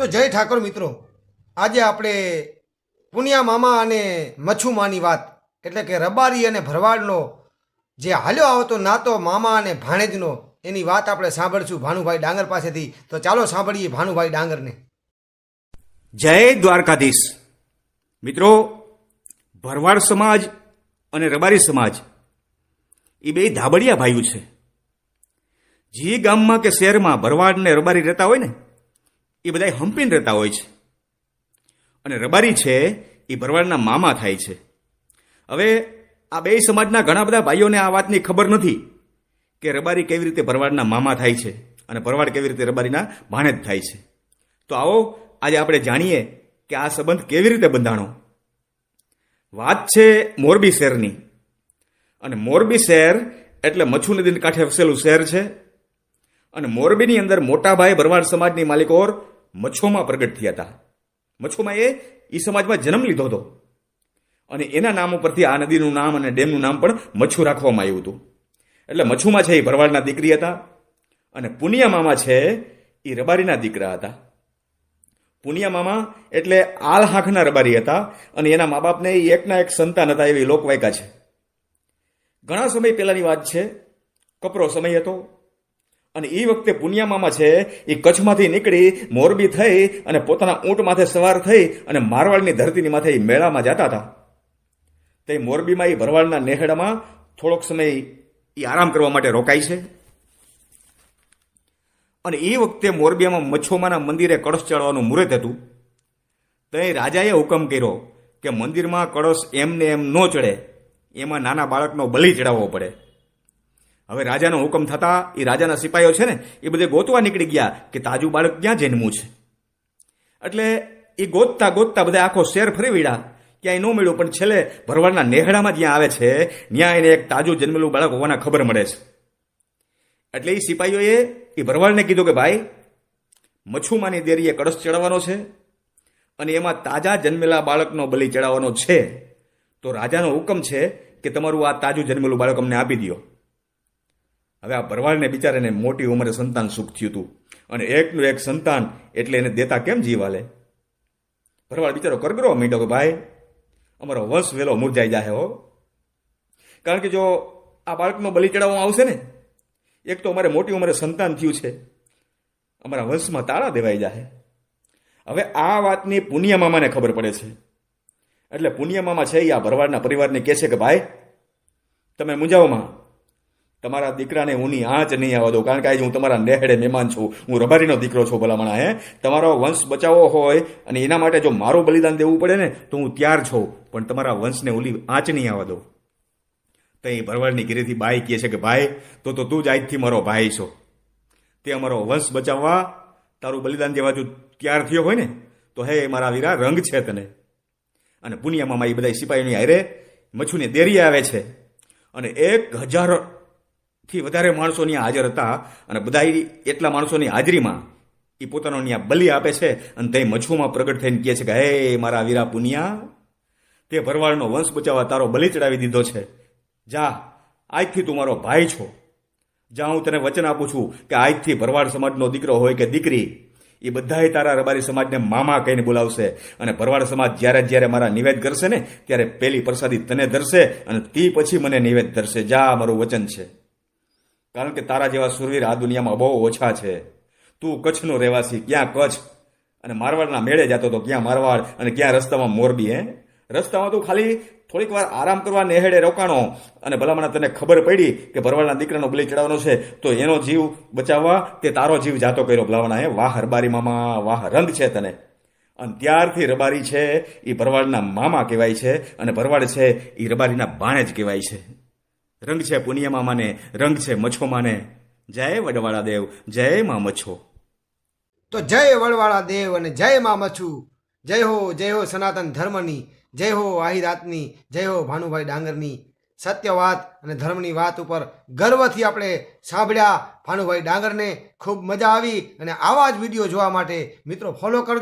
તો જય ઠાકોર મિત્રો. આજે આપણે પુનિયા મામા અને મચ્છુમાની વાત, એટલે કે રબારી અને ભરવાડનો જે હાલ્યો આવતો નાતો મામા અને ભાણેજનો, એની વાત આપણે સાંભળશું ભાનુભાઈ ડાંગર પાસેથી. તો ચાલો સાંભળીએ ભાનુભાઈ ડાંગરને. જય દ્વારકાધીશ. મિત્રો, ભરવાડ સમાજ અને રબારી સમાજ એ બે ધાબડિયા ભાઈઓ છે. જે ગામમાં કે શહેરમાં ભરવાડ ને રબારી રહેતા હોય ને એ બધા હંપીને રહેતા હોય છે. અને રબારી છે એ ભરવાડના મામા થાય છે. હવે આ બે સમાજના ઘણા બધા ભાઈઓને આ વાતની ખબર નથી કે રબારી કેવી રીતે ભરવાડના મામા થાય છે અને ભરવાડ કેવી રીતે રબારીના ભાણેજ થાય છે. તો આવો આજે આપણે જાણીએ કે આ સંબંધ કેવી રીતે બંધાણો. વાત છે મોરબી શહેરની. અને મોરબી શહેર એટલે મચ્છુ નદીને કાંઠે વસેલું શહેર છે. અને મોરબીની અંદર મોટાભાઈ ભરવાડ સમાજની માલિકોર મચ્છોમાં પ્રગટ થયા હતા. મચ્છોમાં એ ઈ સમાજમાં જન્મ લીધો હતો. અને એના નામ ઉપરથી આ નદીનું નામ અને ડેમનું નામ પણ મચ્છુ રાખવામાં આવ્યું હતું. એટલે મચ્છુમાં છે એ ભરવાડના દીકરી હતા અને પુનિયા મામા છે એ રબારીના દીકરા હતા. પુનિયા મામા એટલે આલ હાંખના રબારી હતા અને એના મા બાપને એ એકના એક સંતાન હતા એવી લોકવાયકા છે. ઘણા સમય પહેલાની વાત છે. કપરો સમય હતો. અને એ વખતે પુનિયામામા છે એ કચ્છમાંથી નીકળી, મોરબી થઈ અને પોતાના ઊંટ માથે સવાર થઈ અને મારવાડની ધરતીની માથે એ મેળામાં જતા હતા. તે મોરબીમાં એ ભરવાડના નેહડામાં થોડોક સમય એ આરામ કરવા માટે રોકાય છે. અને એ વખતે મોરબીમાં મચ્છોમાના મંદિરે કળશ ચડવાનું મુહૂર્ત હતું. તે રાજાએ હુકમ કર્યો કે મંદિરમાં કળશ એમને એમ ન ચડે, એમાં નાના બાળકનો બલિ ચડાવવો પડે. હવે રાજાનો હુકમ થતા એ રાજાના સિપાહીઓ છે ને એ બધે ગોતવા નીકળી ગયા કે તાજુ બાળક ક્યાં જન્મવું છે. એટલે એ ગોતતા ગોતતા બધા આખો શેર ફરી વળ્યા ક્યાંય ન મળ્યું, પણ છેલ્લે ભરવાડના નેહડામાં જ્યાં આવે છે, ત્યાં એને એક તાજું જન્મેલું બાળક હોવાના ખબર મળે છે. એટલે એ સિપાહીઓએ એ ભરવાડને કીધું કે ભાઈ, મચ્છુમાની દેરીએ કળશ ચડાવવાનો છે અને એમાં તાજા જન્મેલા બાળકનો બલિ ચડાવવાનો છે. તો રાજાનો હુકમ છે કે તમારું આ તાજું જન્મેલું બાળક અમને આપી દો હવે આ ભરવાડને બિચારાને મોટી ઉંમરે સંતાન સુખ થયું હતું અને એકનું એક સંતાન એટલે એને દેતા કેમ જીવાલે? ભરવાડ બિચારો કરગરો મીંડો કે ભાઈ, અમારો વંશ વેલો મુરજાઈ જાહે હો. કારણ કે જો આ બાળકનો બલિ ચડાવવામાં આવશે ને, એક તો અમારે મોટી ઉંમરે સંતાન થયું છે. અમારા વંશમાં તાળા દેવાઈ જાહે. હવે આ વાતની પુનિયા મામાને ખબર પડે છે. એટલે પુનિયા મામા છે એ આ ભરવાડના પરિવારને કહે છે કે ભાઈ, તમે મુંજાવમાં તમારા દીકરાને હુંની આંચ નહીં આવવા દો કારણ કે આજે હું તમારા નેહડે મહેમાન છું. હું રબારીનો દીકરો છું ભલામણા, હે? તમારો વંશ બચાવવો હોય અને એના માટે જો મારું બલિદાન દેવું પડે ને, તો હું ત્યાર છું. પણ તમારા વંશને ઓલી આંચ નહીં આવવા દો તો એ ભરવાડની ગીરેથી બાઈ કહે છે કે, ભાઈ, તો તો તું જ આજથી મારો ભાઈ છો. તે અમારો વંશ બચાવવા તારું બલિદાન દેવા જો ત્યાર થયો હોય ને, તો હે મારા વીરા, રંગ છે તને. અને પુનિયામાં એ બધા સિપાહીઓની હારે મચ્છુને દેરી આવે છે. અને એક હજાર થી વધારે માણસો ત્યાં હાજર હતા અને બધા એટલા માણસોની હાજરીમાં એ પોતાનો ત્યાં બલિ આપે છે અને તે મચ્છુમાં પ્રગટ થઈને કહે છે કે, હે મારા વીરા પુનિયા, તે ભરવાડનો વંશ બચાવવા તારો બલિ ચડાવી દીધો છે. જા, આજથી તું મારો ભાઈ છો. જા, હું તને વચન આપું છું કે આજથી ભરવાડ સમાજનો દીકરો હોય કે દીકરી એ બધાએ તારા રબારી સમાજને મામા કહીને બોલાવશે. અને ભરવાડ સમાજ જ્યારે જ્યારે મારા નિવેદ કરશે ને, ત્યારે પેલી પ્રસાદી તને ધરશે અને તે પછી મને નિવેદ ધરશે. જા, મારું વચન છે. કારણ કે તારા જેવા સુરવીર આ દુનિયામાં બહુ ઓછા છે. તું કચ્છનો રહેવાસી, ક્યાં કચ્છ? અને મારવાડના મેળે જતો તો ક્યાં મારવાડ અને ક્યાં રસ્તામાં મોરબી, હે? રસ્તામાં તું ખાલી થોડીક વાર આરામ કરવા નેહેડે રોકાણો. અને ભલામણા તને ખબર પડી કે ભરવાડના દીકરાનો બલી ચડાવવાનો છે, તો એનો જીવ બચાવવા તે તારો જીવ જાતો કર્યો. ભલામણા, હે? વાહ રબારી મામા વાહ રંગ છે તને. અને ત્યારથી રબારી છે એ ભરવાડના મામા કહેવાય છે, અને ભરવાડ છે એ રબારીના ભાણે જ કહેવાય છે. રંગ છે પુનિયા મામાને રંગ છે મચ્છો માને. જય વડવાળા દેવ, જય મા મચ્છો. તો જય વડવાળા દેવ અને જય મા મચ્છુ. જય હો જય હો સનાતન ધર્મની, જય હો આહિરાતની જય હો ભાનુભાઈ ડાંગરની. સત્ય વાત અને ધર્મની વાત ઉપર ગર્વથી આપણે સાંભળ્યા. ભાનુભાઈ ડાંગરને ખૂબ મજા આવી અને આવા જ વીડિયો જોવા માટે મિત્રો ફોલો કરજો.